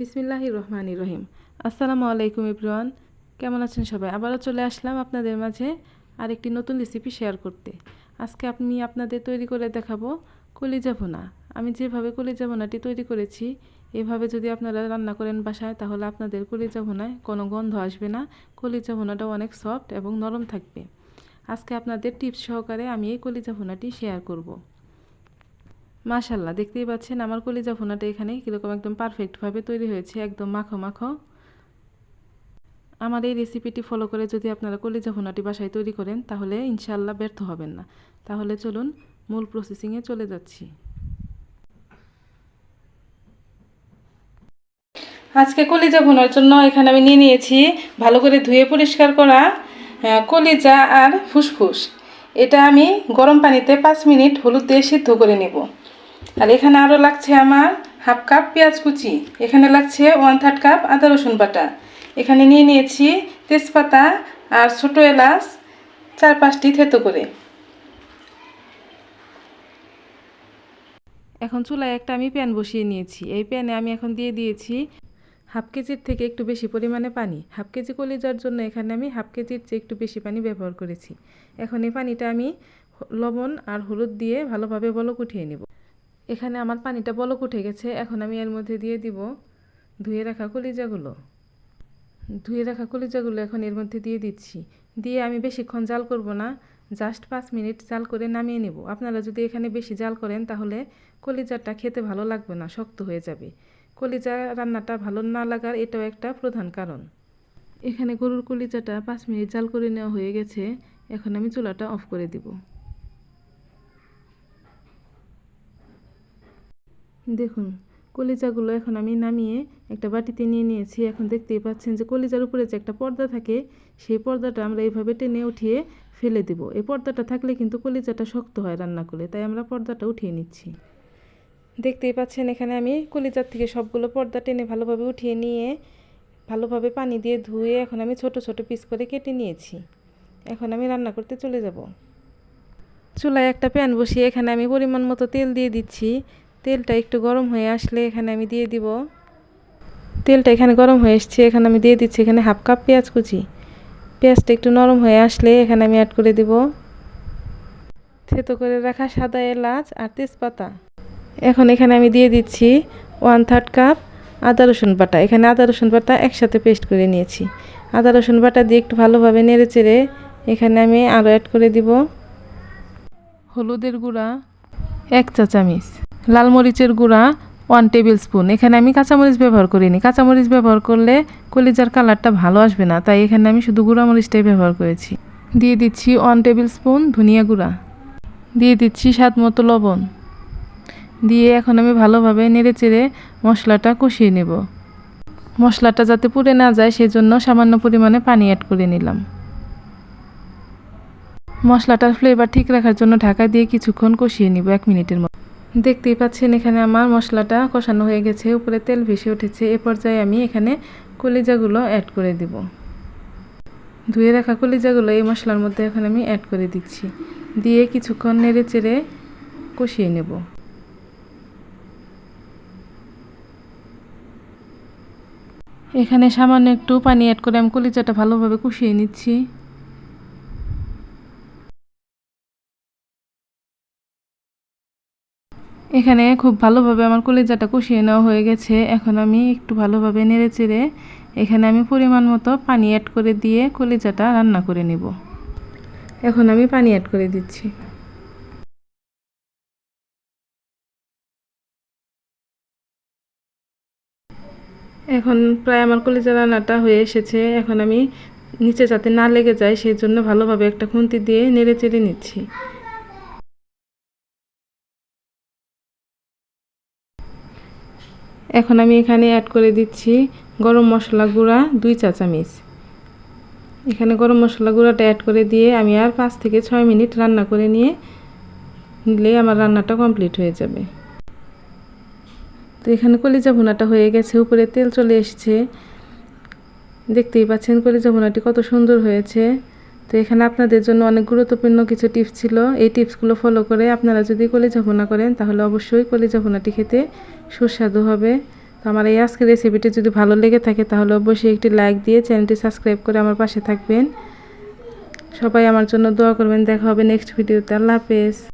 বিসমিল্লাহির রহমানি রহিম। আসসালামু আলাইকুম ইব্রান কেমন আছেন সবাই? আবারও চলে আসলাম আপনাদের মাঝে আরেকটি নতুন রেসিপি শেয়ার করতে। আজকে আমি আপনাদের তৈরি করে দেখাবো কলিজা ভুনা। আমি যেভাবে কলিজা ভুনাটি তৈরি করেছি, এভাবে যদি আপনারা রান্না করেন বাসায়, তাহলে আপনাদের কলিজা ভুনায় কোনো গন্ধ আসবে না। কলিজা ভুনাটাও অনেক সফট এবং নরম থাকবে। আজকে আপনাদের টিপস সহকারে আমি এই কলিজা ভুনাটি শেয়ার করব। মাশাল্লাহ, দেখতেই পাচ্ছেন আমার কলিজা ভুনাটা এখানে কীরকম একদম পারফেক্টভাবে তৈরি হয়েছে, একদম মাখো মাখো। আমার এই রেসিপিটি ফলো করে যদি আপনারা কলিজা ভুনাটি বাসায় তৈরি করেন, তাহলে ইনশাল্লাহ ব্যর্থ হবেন না। তাহলে চলুন মূল প্রসেসিংয়ে চলে যাচ্ছি। আজকে কলিজা ভুনার জন্য এখানে আমি নিয়ে নিয়েছি ভালো করে ধুয়ে পরিষ্কার করা কলিজা আর ফুসফুস। এটা আমি গরম পানিতে পাঁচ মিনিট হলুদ দিয়ে সিদ্ধ করে নেব। আর এখানে আরও লাগছে আমার হাফ কাপ পেঁয়াজ কুচি, এখানে লাগছে ওয়ান থার্ড কাপ আদা রসুন বাটা। এখানে নিয়ে নিয়েছি তেজপাতা আর ছোটো এলাচ, চার পাঁচটি থেতো করে। এখন চুলায় একটা আমি প্যান বসিয়ে নিয়েছি। এই প্যানে আমি এখন দিয়ে দিয়েছি হাফ কেজির থেকে একটু বেশি পরিমাণে পানি। হাফ কেজি কলিজার জন্য এখানে আমি হাফ কেজির চেয়ে একটু বেশি পানি ব্যবহার করেছি। এখন এই পানিটা আমি লবণ আর হলুদ দিয়ে ভালোভাবে বলক উঠিয়ে নেব। এখানে আমার পানিটা বলক উঠে গেছে, এখন আমি এর মধ্যে দিয়ে দিব ধুয়ে রাখা কলিজাগুলো। ধুয়ে রাখা কলিজাগুলো এখন এর মধ্যে দিয়ে দিচ্ছি। দিয়ে আমি বেশিক্ষণ জাল করব না জাস্ট পাঁচ মিনিট জাল করে নামিয়ে নেব। আপনারা যদি এখানে বেশি জাল করেন, তাহলে কলিজাটা খেতে ভালো লাগবে না, শক্ত হয়ে যাবে। কলিজা রান্নাটা ভালো না লাগার এটাও একটা প্রধান কারণ। এখানে গরুর কলিজাটা পাঁচ মিনিট জাল করে নেওয়া হয়ে গেছে, এখন আমি চুলাটা অফ করে দিব। দেখুন, কলিজাগুলো এখন আমি নামিয়ে একটা বাটিতে নিয়ে নিয়েছি। এখন দেখতেই পাচ্ছেন যে কলিজার উপরে যে একটা পর্দা থাকে, সেই পর্দাটা আমরা এইভাবে টেনে উঠিয়ে ফেলে দেব। এই পর্দাটা থাকলে কিন্তু কলিজাটা শক্ত হয় রান্না করলে তাই আমরা পর্দাটা উঠিয়ে নিচ্ছি। দেখতেই পাচ্ছেন এখানে আমি কলিজার থেকে সবগুলো পর্দা টেনে ভালোভাবে উঠিয়ে নিয়ে ভালোভাবে পানি দিয়ে ধুয়ে এখন আমি ছোট ছোট পিস করে কেটে নিয়েছি। এখন আমি রান্না করতে চলে যাব। চুলায় একটা প্যান বসিয়ে এখানে আমি পরিমাণ মতো তেল দিয়ে দিচ্ছি। তেলটা একটু গরম হয়ে আসলে এখানে আমি দিয়ে দিব। তেলটা এখানে গরম হয়ে এসছে, এখানে আমি দিয়ে দিচ্ছি এখানে হাফ কাপ পেঁয়াজ কুচি। পেঁয়াজটা একটু নরম হয়ে আসলে এখানে আমি অ্যাড করে দিব। থেতো করে রাখা সাদা এলাচ আর তেজপাতা। এখন এখানে আমি দিয়ে দিচ্ছি ওয়ান থার্ড কাপ আদা রসুন বাটা। এখানে আদা রসুন বাটা একসাথে পেস্ট করে নিয়েছি। আদা রসুন বাটা দিয়ে একটু ভালোভাবে নেড়ে চেড়ে এখানে আমি আরও অ্যাড করে দিব। হলুদের গুঁড়া এক চা চামিচ লাল মরিচের গুঁড়া ওয়ান টেবিল স্পুন এখানে আমি কাঁচামরিচ ব্যবহার করিনি। কাঁচামরিচ ব্যবহার করলে কলিজার কালারটা ভালো আসবে না, তাই এখানে আমি শুধু গুঁড়া মরিচটাই ব্যবহার করেছি। দিয়ে দিচ্ছি ওয়ান টেবিল স্পুন ধনিয়া গুঁড়া। দিয়ে দিচ্ছি স্বাদ মতো লবণ। দিয়ে এখন আমি ভালোভাবে নেড়ে চেড়ে মশলাটা কষিয়ে নেব। মশলাটা যাতে পুড়ে না যায়, সেজন্য সামান্য পরিমাণে পানি অ্যাড করে নিলাম। মশলাটার ফ্লেভার ঠিক রাখার জন্য ঢাকা দিয়ে কিছুক্ষণ কষিয়ে নিব, এক মিনিটের মতো। দেখতেই পাচ্ছেন এখানে আমার মশলাটা কষানো হয়ে গেছে, উপরে তেল ভেসে উঠেছে। এ পর্যায়ে আমি এখানে কলিজাগুলো অ্যাড করে দিব। ধুয়ে রাখা কলিজাগুলো এই মশলার মধ্যে এখন আমি অ্যাড করে দিচ্ছি। দিয়ে কিছুক্ষণ নেড়ে চেড়ে কষিয়ে নেব। এখানে সামান্য একটু পানি অ্যাড করে আমি কলিজাটা ভালোভাবে কষিয়ে নিচ্ছি। এখানে খুব ভালোভাবে আমার কলিজাটা কষিয়ে নেওয়া হয়ে গেছে। এখন আমি একটু ভালোভাবে নেড়ে চেড়ে এখানে আমি পরিমাণ মতো পানি অ্যাড করে দিয়ে কলিজাটা রান্না করে নেব। এখন আমি পানি অ্যাড করে দিচ্ছি। এখন প্রায় আমার কলিজা রান্নাটা হয়ে এসেছে। এখন আমি নিচে যাতে না লেগে যায় সেই জন্য ভালোভাবে একটা খুন্তি দিয়ে নেড়ে চেড়ে নিচ্ছি। এখন আমি এখানে অ্যাড করে দিচ্ছি গরম মশলা গুঁড়া, দুই চা চামচ। এখানে গরম মশলা গুঁড়াটা অ্যাড করে দিয়ে আমি আর পাঁচ থেকে ছয় মিনিট রান্না করে নিয়ে নিলে আমার রান্নাটা কমপ্লিট হয়ে যাবে। তো এখানে কলিজা ভুনাটা হয়ে গেছে, উপরে তেল চলে এসছে। দেখতেই পাচ্ছেন কলিজা ভুনাটি কত সুন্দর হয়েছে। তো এখানে আপনাদের জন্য অনেক গুরুত্বপূর্ণ কিছু টিপস ছিল। এই টিপসগুলো ফলো করে আপনারা যদি কলিজা ভুনা করেন, তাহলে অবশ্যই কলিজা ভুনাটি খেতে সুস্বাদু হবে। তো আমার এই আজকের রেসিপিটি যদি ভালো লেগে থাকে, তাহলে অবশ্যই একটি লাইক দিয়ে চ্যানেলটি সাবস্ক্রাইব করে আমার পাশে থাকবেন। সবাই আমার জন্য দোয়া করবেন। দেখা হবে নেক্সট ভিডিওতে আল্লাহ হাফেজ।